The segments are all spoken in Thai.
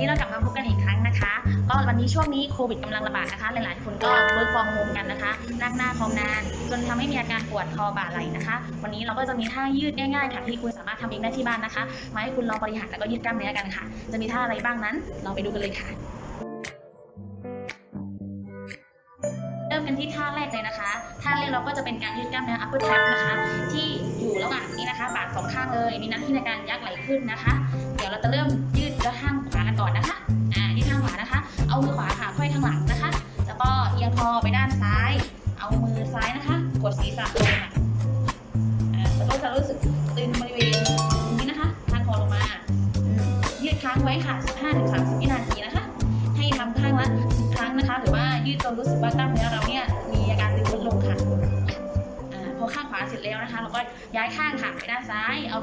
นี้เรากลับมาพบกันอีกครั้งนะคะ ก็วันนี้ช่วงนี้โควิดกำลังระบาดนะคะ หลายๆ คนก็เวิร์กฟอร์มโฮมกันนะคะนั่งหน้าคอมนานจนทำให้มีอาการปวดคอบ่าไหล่นะคะ วันนี้เราก็จะมีท่ายืดง่ายๆค่ะที่คุณสามารถทำเองได้ที่บ้านนะคะ มาให้คุณลองบริหารแล้วก็ยืดกล้ามเนื้อกันค่ะ จะมีท่าอะไรบ้างนั้น เราไปดูกันเลยค่ะเริ่มกันที่ท่าแรกเลยนะคะ ท่าแรกเราก็จะเป็นการยืดกล้ามเนื้อ upper trap นะคะ ที่อยู่ระหว่างนี้นะคะบ่าสองข้างเลย มีหน้าที่ในการยักไหล่ขึ้นนะคะ เดี๋ยวเราจะเริ่ม ไปด้านซ้าย เอามือซ้ายนะคะ กดศีรษะลงค่ะแล้วก็จะรู้สึกตึงบริเวณตรงนี้นะคะทางคอลงมาอืมยืดค้างไว้ค่ะ 15-30 วินาทีนะคะ ให้ทำข้างละ10ครั้งนะคะ หรือว่ายืดจนรู้สึกว่ากล้ามเนื้อเราเนี่ยมีอาการตึงลดลงค่ะอ่าพอข้างขวาเสร็จแล้วนะคะ เราก็ย้ายข้างค่ะไปด้านซ้ายเอา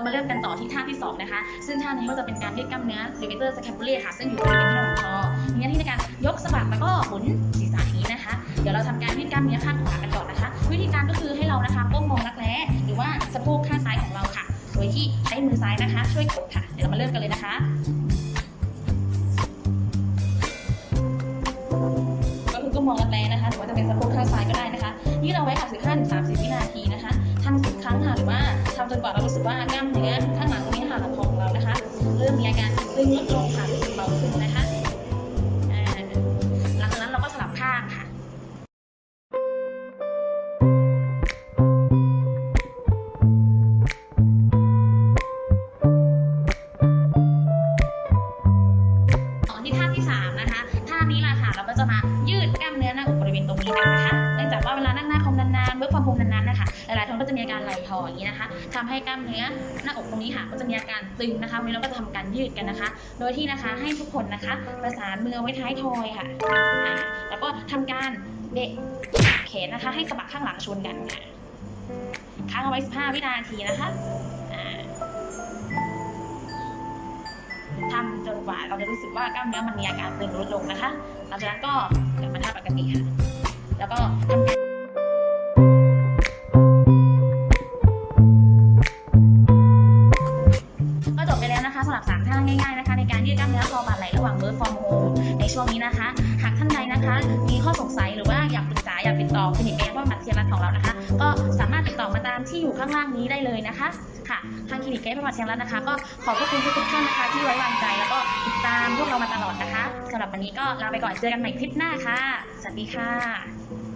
เรามาเริ่มกันต่อที่ท่าที่สองนะคะ ซึ่งท่านี้ก็จะเป็นการยืดกล้ามเนื้อ levator scapulae ค่ะ ซึ่งอยู่บริเวณที่ลำคอมีหน้าที่ในการยกสะบักแล้วก็หมุนศีรษะอย่างนี้นะคะ เดี๋ยวเราทำการยืดกล้ามเนื้อข้างขวากันก่อนนะคะ วิธีการก็คือให้เรานะคะก้มมองรักแร้หรือว่าสะโพกข้างซ้ายของเราค่ะ โดยที่ใช้มือซ้ายนะคะ ช่วยกดค่ะ เดี๋ยวเรามาเริ่มกันเลยนะคะก็คือก้มมองรักแร้นะคะหรือว่าจะเป็นสะโพกข้างซ้ายก็ได้นะคะยืดเอาไว้ค่ะ15ถึง30วินาทีนะคะทำสิบครั้งค่ะหรือว่า จนกว่าเรารู้สึกว่ากล้ามเนื้อข้างหลังตรงนี้ค่ะลำคอของเรานะคะ เริ่มมีอาการตึงลดลงค่ะรู้สึกเบาขึ้นนะคะ ไหล่คออย่างนี้นะคะทำให้กล้ามเนื้อหน้าอกตรงนี้ค่ะก็จะมีอาการตึงนะคะวันนี้เราก็จะทำการยืดกันนะคะ โดยที่นะคะให้ทุกคนนะคะ ประสานมือไว้ท้ายทอยค่ะ แล้วก็ทำการเบะแขนนะคะ ให้สะบักข้างหลังชนกันค่ะค้างเอาไว้ 15 วินาทีนะคะทำจนกว่าเราจะรู้สึกว่ากล้ามเนื้อมันมีอาการตึงลดลงนะคะ หลังจากนั้นก็กลับมาท่าปกติค่ะามท่าง่ายๆนะคะในการยืดกล้ามเนื้อคอบ่าไหล่ระหว่างเวิร์กฟอร์มโฮมในช่วงนี้นะคะ หากท่านใดนะคะ มีข้อสงสัยหรือว่าอยากปรึกษาอยากติดต่อคลินิกเองว่ามัดเทียรัตของเรานะคะ ก็สามารถติดต่อมาตามที่อยู่ข้างล่างนี้ได้เลยนะคะค่ะทางคลินิกเกสประวัติเชียงรัตนะคะ ก็ขอบพระคุณทุกท่านนะคะ ที่ไว้วางใจแล้วก็ติดตามพวกเรามาตลอดนะคะสำหรับวันนี้ก็ลาไปก่อนเจอกันใหม่คลิปหน้าค่ะสวัสดีค่ะ